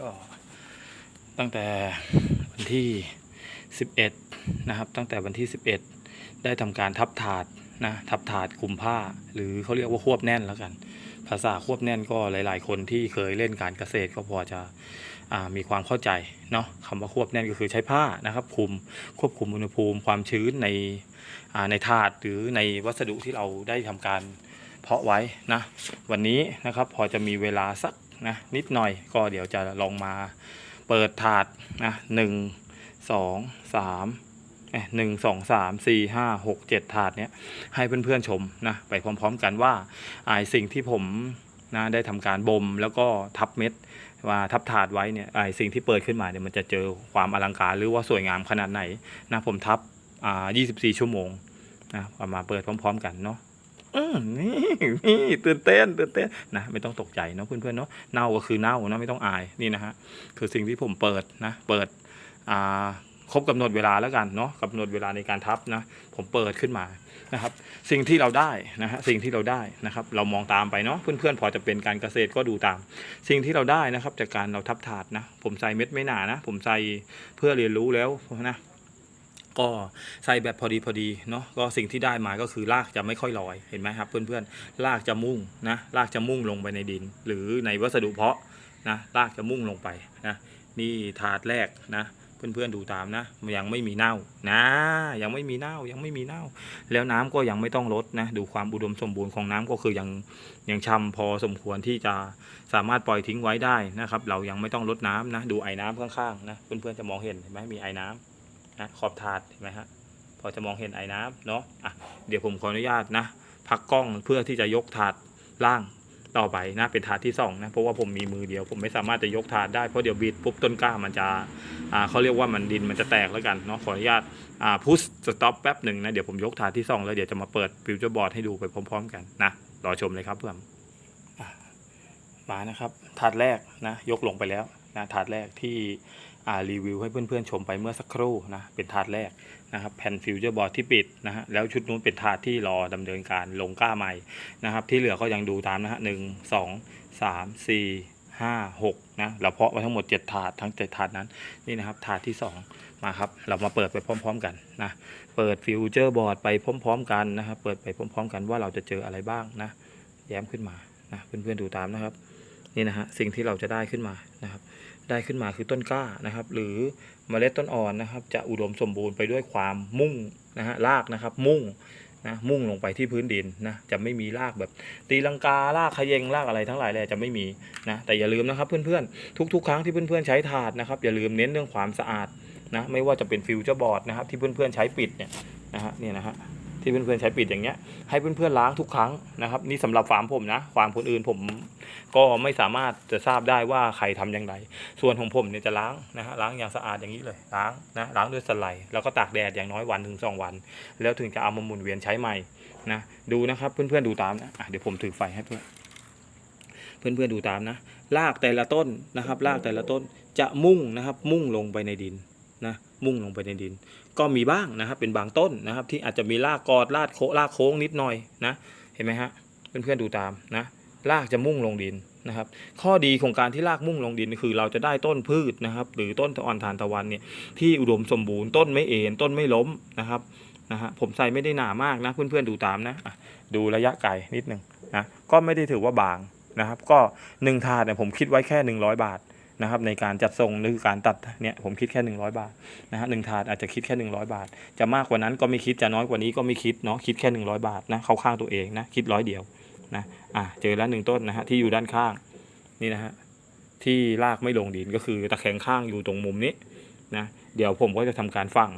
ก็ตั้งแต่วันที่ 11 นะครับ ตั้งแต่วันที่ 11 ได้ทำการทับถาดนะทับถาดคุมผ้า หรือเขาเรียกว่าควบแน่นแล้วกัน ภาษาควบแน่นก็หลาย ๆ คนที่เคยเล่นการเกษตรก็พอจะมีความเข้าใจเนาะคำว่าควบแน่นก็คือใช้ผ้านะครับคุมควบคุมอุณหภูมิความชื้นในในถาดหรือในวัสดุที่เราได้ทำการเพาะไว้นะวันนี้นะครับพอจะมีเวลาสัก นะนิดหน่อยก็เดี๋ยวจะลองมาเปิดถาดนะหนึ่งสองสามเอ้ยหนึ่งสองสามสี่ห้าหกเจ็ดถาดเนี้ยให้เพื่อนๆชมนะไปพร้อมๆกันว่าไอสิ่งที่ผมนะได้ทำการบ่มแล้วก็ทับเม็ดว่าทับถาดไว้เนี่ยไอสิ่งที่เปิดขึ้นมาเนี่ยมันจะเจอความอลังการหรือว่าสวยงามขนาดไหนนะผมทับอ่า24 ชั่วโมงนะเอามาเปิดพร้อม ๆ กันเนาะ อืมนี่นี่ตื่นเต้นตื่นเต้นนะไม่ต้องตกใจเนาะเพื่อนๆเนาะเน่าก็คือเน่านะไม่ต้องอายนี่นะฮะคือสิ่งที่ผมเปิดนะเปิดอ่าครบกำหนดเวลาแล้วกันเนาะกำหนดเวลาในการทับนะผมเปิดขึ้นมานะครับ สิ่งที่เราได้นะฮะสิ่งที่เราได้นะครับ เรามองตามไปเนาะเพื่อนๆพอจะเป็นการเกษตรก็ดูตาม สิ่งที่เราได้นะครับ จากการเราทับถาดนะ ผมใส่เม็ดไม่หนานะ ผมใส่เพื่อเรียนรู้แล้วนะ ก็ใส่แบบพอดีพอดีเนาะก็สิ่งที่ได้มาก็คือรากจะไม่ค่อยลอยเห็นไหมครับ เพื่อนๆรากจะมุ่งนะรากจะมุ่งลงไปในดิน หรือในวัสดุเพาะนะรากจะมุ่งลงไปนะนี่ถาดแรกนะเพื่อนๆดูตามนะยังไม่มีเน่านะ ยังไม่มีเน่ายังไม่มีเน่า แล้วน้ำก็ยังไม่ต้องลดนะดูความอุดมสมบูรณ์ของน้ำก็คือยังยังช่ำพอสมควรที่จะสามารถปล่อยทิ้งไว้ได้นะครับ เรายังไม่ต้องลดน้ำนะดูไอ้น้ำข้างๆนะเพื่อนๆจะมองเห็นเห็นไหมมีไอ้น้ำ นะขอบถาดเห็นไหมฮะพอจะมองเห็นไอ้น้ำเนาะอะเดี๋ยวผมขออนุญาตนะพักกล้องเพื่อที่จะยกถาดล่างต่อไปนะเป็นถาดที่สองนะเพราะว่าผมมีมือเดียว ผมไม่สามารถจะยกถาดได้เพราะเดี๋ยวบิดปุ๊บต้นกล้ามันจะอ่าเขาเรียกว่ามันดินมันจะแตกแล้วกันเนาะขออนุญาตอ่าพุชสต็อปแป๊บหนึ่งนะเดี๋ยวผมยกถาดที่สองแล้วเดี๋ยวจะมาเปิดฟิวเจอร์บอร์ดให้ดูไปพร้อม ๆ กันนะรอชมเลยครับเพื่อนมานะครับถาดแรกนะยกลงไปแล้วนะถาดแรกที่ รีวิวให้เพื่อนๆชมไปเมื่อสักครู่นะเป็นถาดแรกนะครับแผ่นฟิวเจอร์บอร์ดที่ปิดนะฮะแล้วชุดนู้นเป็นถาดที่รอดำเนินการลงก้าใหม่นะครับที่เหลือก็ยังดูตามนะฮะหนึ่งสองสามสี่ห้าหกนะเราเพาะไว้ทั้งหมดเจ็ดถาดทั้งเจ็ดถาดนั้นนี่นะครับถาดที่สองมาครับเรามาเปิดไปพร้อม ๆ กันนะเปิดฟิวเจอร์บอร์ดไปพร้อม ๆ กันนะครับเปิดไปพร้อม ๆ กันว่าเราจะเจออะไรบ้างนะแย้มขึ้นมานะเพื่อนๆดูตามนะครับนี่นะฮะสิ่งที่เราจะได้ขึ้นมานะครับ ได้ขึ้นมาคือต้นกล้านะครับ หรือเมล็ดต้นอ่อนนะครับ จะอุดมสมบูรณ์ไปด้วยความมุ่งนะฮะรากนะครับมุ่งนะมุ่งลงไปที่พื้นดินนะจะไม่มีรากแบบ ตีลังการากขยงรากอะไรทั้งหลายเลยจะไม่มีนะแต่อย่าลืมนะครับเพื่อนๆทุกๆ ครั้งที่เพื่อนๆใช้ถาดนะครับ อย่าลืมเน้นเรื่องความสะอาดนะไม่ว่าจะเป็นฟิวเจอร์บอร์ดนะครับที่เพื่อนๆใช้ปิดเนี่ยนะฮะเนี่ยนะฮะ ที่เพื่อนๆใช้ปิดอย่างเงี้ยให้เพื่อนๆล้างทุกครั้งนะครับ นี่สำหรับฟาร์มผมนะฟาร์มคนอื่นผมก็ไม่สามารถจะทราบได้ว่าใครทำอย่างไร ส่วนของผมเนี่ยจะล้างนะฮะล้างอย่างสะอาดอย่างนี้เลยล้างนะล้างด้วยสไลด์แล้วก็ตากแดดอย่างน้อยวันถึงสองวัน แล้วถึงจะเอามาหมุนเวียนใช้ใหม่นะดูนะครับเพื่อนๆดูตามนะะเดี๋ยวผมถือไฟให้เพื่อนเพื่อนๆดูตามนะรากแต่ละต้นนะครับรากแต่ละต้นจะมุ่งนะครับมุ่งลงไปในดิน นะมุ่งลงไปในดิน ก็มีบ้างนะครับเป็นบางต้นนะครับ ที่อาจจะมีรากกอดรากโครากโค้งนิดหน่อยนะเห็นไหมฮะเพื่อนๆดูตามนะรากจะมุ่งลงดินนะครับ ข้อดีของการที่รากมุ่งลงดินคือเราจะได้ต้นพืชนะครับ หรือต้นอ่อนทานตะวันเนี่ยที่อุดมสมบูรณ์ต้นไม่เอ็นต้นไม่ล้มนะครับนะฮะผมใส่ไม่ได้หนามากนะเพื่อนๆดูตามนะดูระยะไกลนิดหนึ่งนะก็ไม่ได้ถือว่าบางนะครับ ก็หนึ่งถาดเนี่ยผมคิดไว้แค่ 100 บาท นะครับในการจัดส่งหรือการตัดเนี่ยผมคิดแค่ 100 บาทนะฮะหนึ่งถาดอาจจะคิดแค่ 100 บาท จะมากกว่านั้นก็ไม่คิดจะน้อยกว่านี้ก็ไม่คิดเนาะคิดแค่ 100 บาทนะเข้าข้างตัวเองนะคิดร้อยเดียวนะอะเจอแล้วหนึ่งต้นนะฮะที่อยู่ด้านข้างนี่นะฮะที่ลากไม่ลงดินก็คือตะแคงข้างอยู่ตรงมุมนี้นะเดี๋ยวผมก็จะทำการฝัง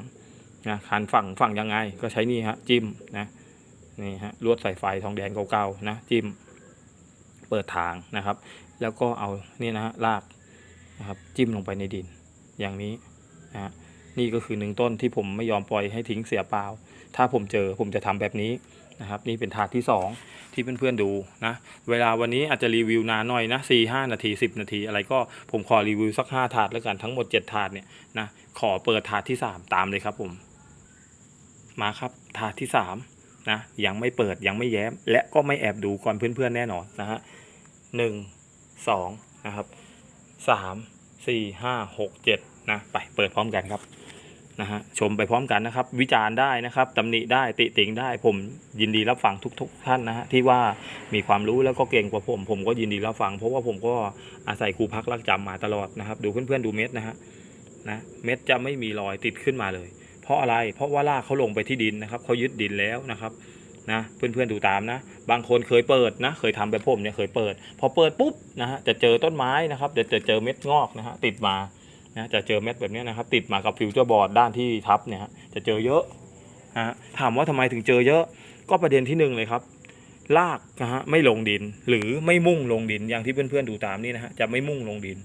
นะการฝังฝังยังไงก็ใช้นี่ฮะจิ้มนะนี่ฮะลวดสายไฟทองแดงเก่าๆนะจิ้มเปิดทางนะครับ แล้วก็เอานี่นะฮะลาก นะครับจิ้มลงไปในดินอย่างนี้นะฮะนี่ก็คือหนึ่งต้นที่ผมไม่ยอมปล่อยให้ทิ้งเสียเปล่า ถ้าผมเจอผมจะทำแบบนี้นะครับ นี่เป็นถาดที่สองที่เพื่อนๆดูนะ เวลาวันนี้อาจจะรีวิวนานหน่อยนะสี่ห้านาทีสิบนาที อะไรก็ผมขอรีวิวสักห้าถาดแล้วกันทั้งหมดเจ็ดถาดเนี่ยนะขอเปิดถาดที่สามตามเลยครับผม มาครับถาดที่สามนะยังไม่เปิดยังไม่แย้ม และก็ไม่แอบดูก่อนเพื่อนๆแน่นอนนะฮะหนึ่งสองนะครับ สามสี่ห้าหกเจ็ดนะไปเปิดพร้อมกันครับนะฮะชมไปพร้อมกันนะครับ วิจารณ์ได้นะครับตำหนิได้ติติงได้ผมยินดีรับฟังทุก ๆ ท่านนะฮะที่ว่ามีความรู้แล้วก็เก่งกว่าผม ผมก็ยินดีรับฟัง เพราะว่าผมก็อาศัยครูพักรักจำมาตลอดนะครับ ดูเพื่อนๆดูเม็ดนะฮะนะเม็ดจะไม่มีรอยติดขึ้นมาเลย เพราะอะไรเพราะว่ารากเขาลงไปที่ดินนะครับเขายึดดินแล้วนะครับ นะเพื่อนๆดูตามนะ บางคนเคยเปิดนะ เคยทำแบบผมเนี่ยเคยเปิด พอเปิดปุ๊บนะฮะจะเจอต้นไม้นะครับเดี๋ยวจะเจอเม็ดงอกนะฮะติดมานะจะเจอเม็ดแบบนี้นะครับ ติดมากับฟิวเจอร์บอร์ดด้านที่ทับเนี่ยฮะจะเจอเยอะนะถามว่าทำไมถึงเจอเยอะ ก็ประเด็นที่หนึ่งเลยครับรากนะฮะไม่ลงดินหรือไม่มุ่งลงดินอย่างที่เพื่อนๆดูตามนี่นะฮะจะไม่มุ่งลงดิน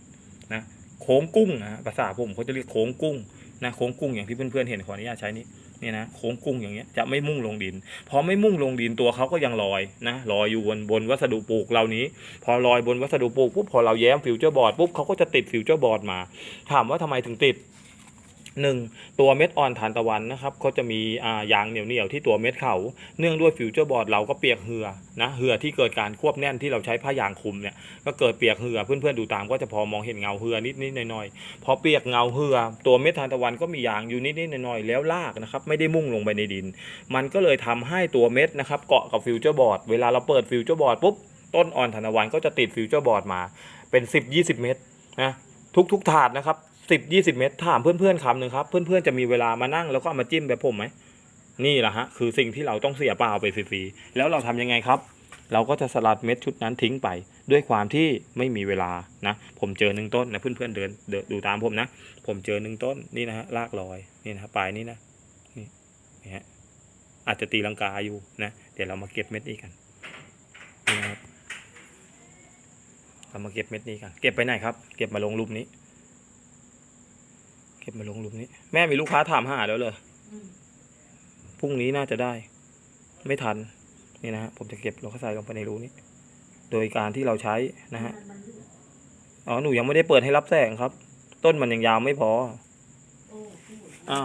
นะโค้งกุ้งนะฮะภาษาผมเขาจะเรียกโค้งกุ้งนะโค้งกุ้งอย่างที่เพื่อนๆเห็นขออนุญาตใช้นี้ เนี่ยนะโค้งกุ้งอย่างเงี้ยจะไม่มุ่งลงดิน พอไม่มุ่งลงดินตัวเขาก็ยังลอยนะลอยอยู่บนบนวัสดุปลูกเหล่านี้ พอลอยบนวัสดุปลูกปุ๊บพอเราแย้มฟิวเจอร์บอร์ดปุ๊บเขาก็จะติดฟิวเจอร์บอร์ดมา ถามว่าทำไมถึงติด หนึ่งตัวเม็ดอ่อนทานตะวันนะครับเขาจะมีายางเหนียวเหนียวๆที่ตัวเม็ดเขา เนื่องด้วยฟิวเจอร์บอร์ดเราก็เปียกเหือนะเหือที่เกิดการควบแน่นที่เราใช้ผ้ายางคลุมเนี่ยก็เกิดเปียกเหือเพื่อนๆดูตามก็จะพอมองเห็นเงาเหือนิดนิดๆหน่อยๆพอเปียกเงาเหือตัวเม็ดทานตะวันก็มียางอยู่นิดนิดๆหน่อยๆแล้วลากนะครับไม่ได้มุ่งลงไปในดิน มันก็เลยทำให้ตัวเม็ดนะครับเกาะกับฟิวเจอร์บอร์ดเวลาเราเปิดฟิวเจอร์บอร์ดปุ๊บต้นอ่อนทานตะวันก็จะติดฟิวเจอร์บอร์ดมาเป็น 10 20 เมตรนะทุกทุกๆถาดนะครับ 10 20เมตร ถามเพื่อนๆคำหนึ่งครับ เพื่อนๆจะมีเวลามานั่งแล้วก็มาจิ้มแบบผมไหมนี่แหละฮะคือสิ่งที่เราต้องเสียเปล่าไปฟรีๆแล้วเราทำยังไงครับ เราก็จะสลัดเม็ดชุดนั้นทิ้งไป ด้วยความที่ไม่มีเวลานะ ผมเจอหนึ่งต้นนะเพื่อนๆเดินเดินดูตามผมนะ ผมเจอหนึ่งต้นนี่นะฮะรากลอยนี่นะปลายนี่นะนี่นี่ฮะอาจจะตีลังกาอยู่นะเดี๋ยวเรามาเก็บเม็ดนี้กันนี่นะครับเรามาเก็บเม็ดนี้กัน เก็บไปไหนครับ เก็บมาลงรูปนี้ ก็บมาลงรูปนี้ แม่มีลูกค้าถามหาแล้วเลยอืมพรุ่งนี้น่าจะได้ ไม่ทันนี่นะฮะผมจะเก็บเราก็ใส่ลงไปในรูนี้ โดยการที่เราใช้นะฮะมันมันอ๋อหนูยังไม่ได้เปิดให้รับแสงครับ ต้นมันยังยาวไม่พอโอ้พูดอ่า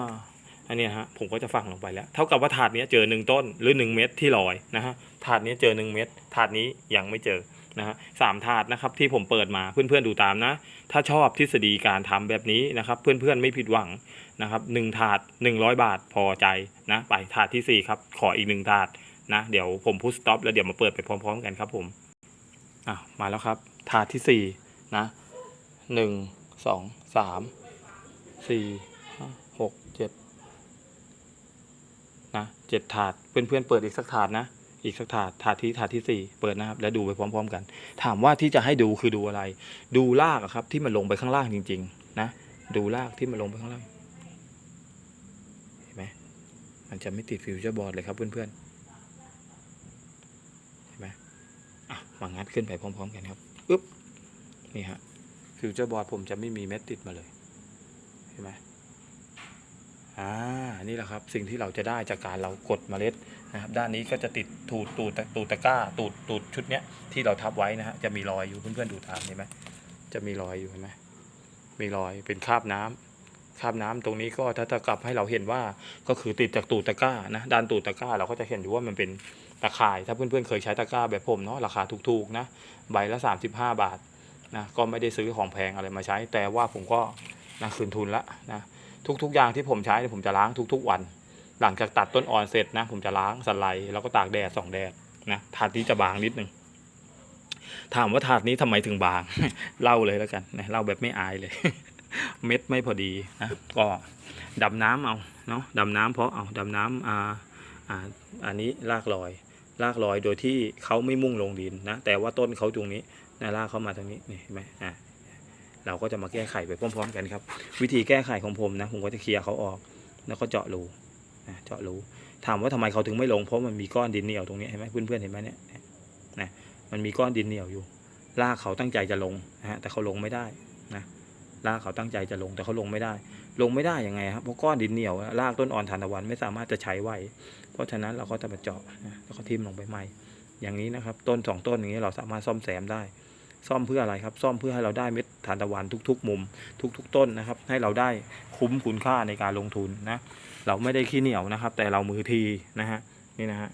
อันเนี้ยฮะผมก็จะฝังลงไปแล้ว เท่ากับว่าถาดเนี้ยเจอหนึ่งต้นหรือหนึ่งเม็ดที่ลอยนะฮะถาดเนี้ยเจอหนึ่งเม็ดถาดนี้ยังไม่เจอ นะฮะสามถาดนะครับที่ผมเปิดมาเพื่อนๆดูตามนะ ถ้าชอบทฤษฎีการทำแบบนี้นะครับ เพื่อนๆไม่ผิดหวังนะครับหนึ่งถาดหนึ่งร้อยบาทพอใจนะ ไปถาดที่สี่ครับ ขออีกหนึ่งถาดนะ เดี๋ยวผมพูดสต็อปแล้วเดี๋ยวมาเปิดไปพร้อม ๆ กันครับผมอะมาแล้วครับ ถาดที่สี่นะหนึ่งสองสามสี่หกเจ็ดนะเจ็ดถาด เพื่อนๆเปิดอีกสักถาดนะ อีกสักถาดถาดที่ถาดที่สี่เปิดนะครับ แล้วดูไปพร้อม ๆ กัน ถามว่าที่จะให้ดูคือดูอะไร ดูรากครับ ที่มันลงไปข้างล่างจริง ๆ นะ ดูรากที่มันลงไปข้างล่าง เห็นไหมมันจะไม่ติดฟิวเจอร์บอร์ดเลยครับเพื่อนๆ เห็นไหมอะมางัดขึ้นไปพร้อม ๆ กันครับอึ๊บนี่ฮะฟิวเจอร์บอร์ดผมจะไม่มีเม็ดติดมาเลย เห็นไหมอ่า นี่แหละครับ สิ่งที่เราจะได้จากการเรากดเมล็ด นะครับด้านนี้ก็จะติดตูดตูดตูดตะกร้าตูดตูดชุดเนี้ยที่เราทับไว้นะฮะจะมีรอยอยู่เพื่อนๆดูตามเห็นไหมจะมีรอยอยู่เห็นไหมมีรอยเป็นคราบน้ำคราบน้ำตรงนี้ก็ถ้าจะกลับให้เราเห็นว่าก็คือติดจากตูดตะกร้านะด้านตูดตะกร้าเราก็จะเห็นอยู่ว่ามันเป็นตะข่ายถ้าเพื่อนๆเคยใช้ตะกร้าแบบผมเนาะราคาถูกๆนะใบละ 35 บาทนะก็ไม่ได้ซื้อของแพงอะไรมาใช้ แต่ว่าผมก็นะคืนทุนละนะทุกๆอย่างที่ผมใช้ผมจะล้างทุก ๆ วัน หลังจากตัดต้นอ่อนเสร็จนะ ผมจะล้างสไลด์แล้วก็ตากแดดสองแดดนะถาดนี้จะบางนิดนึงถามว่าถาดนี้ทำไมถึงบาง เล่าเลยแล้วกันนะเล่าแบบไม่อายเลย เม็ดไม่พอดีนะก็ดำน้ำเอาเนาะดำน้ำเพราะเอาดำน้ำอ่าอ่าอันนี้ลากลอยลากลอยโดยที่เขาไม่มุ่งลงดินนะแต่ว่าต้นเขาตรงนี้นะลากเขามาตรงนี้นี่เห็นไหมอ่าเราก็จะมาแก้ไขไปพร้อมๆกันครับ วิธีแก้ไขของผมนะผมก็จะเคลียร์เขาออก แล้วก็เจาะรู นะเจาะรูถามว่าทำไมเขาถึงไม่ลงเพราะมันมีก้อนดินเหนียวตรงนี้เห็นไหมเพื่อนๆเห็นไหมเนี่ยนะมันมีก้อนดินเหนียวอยู่รากเขาตั้งใจจะลงนะฮะแต่เขาลงไม่ได้นะรากเขาตั้งใจจะลงแต่เขาลงไม่ได้ ลงไม่ได้ยังไงครับเพราะก้อนดินเหนียวรากต้นอ่อนทานตะวันไม่สามารถจะใช้ไหวเพราะฉะนั้นเราก็จะมาเจาะนะแล้วก็ทิ่มลงไปใหม่ อย่างนี้นะครับ ต้นสองต้นอย่างนี้เราสามารถซ่อมแซมได้ ซ่อมเพื่ออะไรครับ ซ่อมเพื่อให้เราได้เม็ดทานตะวันทุก ๆ มุม ทุก ๆ ต้นนะครับ ให้เราได้คุ้มคุณค่าในการลงทุนนะ เราไม่ได้ขี้เหนียวนะครับ แต่เรามือทีนะฮะนี่นะฮะ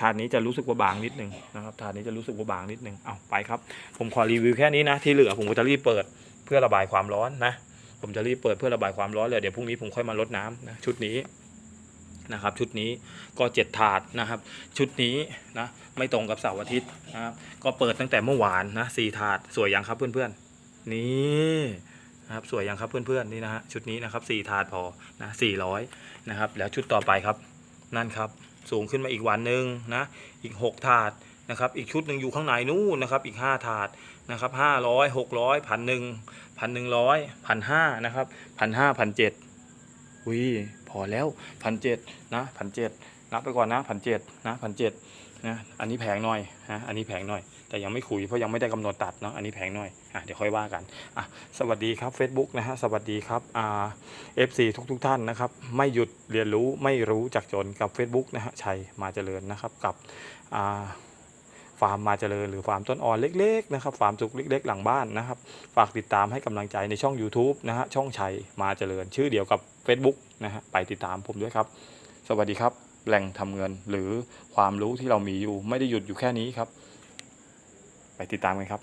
ถาดนี้จะรู้สึกว่าบางนิดนึงนะครับถาดนี้จะรู้สึกว่าบางนิดนึงเอาไปครับ ผมขอรีวิวแค่นี้นะที่เหลือผมก็จะรีบเปิดเพื่อระบายความร้อนนะผมจะรีบเปิดเพื่อระบายความร้อนเลยเดี๋ยวพรุ่งนี้ผมค่อยมาลดน้ำนะชุดนี้ นะครับ ชุดนี้ก็ 7 ถาดนะครับ ชุดนี้นะไม่ตรงกับเสาร์อาทิตย์นะครับก็เปิดตั้งแต่เมื่อวานนะสถาดสวยยังครับเพื่อนๆนี่นะครับสวยยังครับเพื่อนๆนี่นะฮะชุดนี้นะครับ4ถาดพอนะสี่ร้อยนะครับ แล้วชุดต่อไปครับนั่นครับ สูงขึ้นมาอีกวันหนึ่งนะอีก 6 ถาดนะครับอีกชุดหนึ่งอยู่ข้างในนู่นนะครับอีก 5 ถาดนะครับห้าร้อยหกร้อยพันหนึ่งพันหนึ่งร้อยพันห้านะครับพันห้าพันเจ็ด อุ้ยพอแล้วพันเจ็ดนะพันเจ็ดนับไปก่อนนะพันเจ็ดนะพันเจ็ดนะอันนี้แพงหน่อยนะอันนี้แพงหน่อย แต่ยังไม่คุยเพราะยังไม่ได้กำหนดตัดเนาะอันนี้แพงหน่อยอะเดี๋ยวค่อยว่ากันอะสวัสดีครับ Facebook นะฮะสวัสดีครับอ่าเอฟซีทุกทุกท่านนะครับ ไม่หยุดเรียนรู้ไม่รู้จักจนกับ Facebook นะฮะชัยมาเจริญนะครับกับอ่าฟาร์มมาเจริญหรือฟาร์มต้นอ่อนเล็กๆนะครับฟาร์มสุกเล็ก ๆ หลังบ้านนะครับ ฝากติดตามให้กำลังใจในช่อง YouTube นะฮะช่องชัยมาเจริญ ชื่อเดียวกับ Facebook นะฮะไปติดตามผมด้วยครับ สวัสดีครับ แหล่งทำเงินหรือความรู้ที่เรามีอยู่ ไม่ได้หยุดอยู่แค่นี้ครับ ไปติดตามกันครับ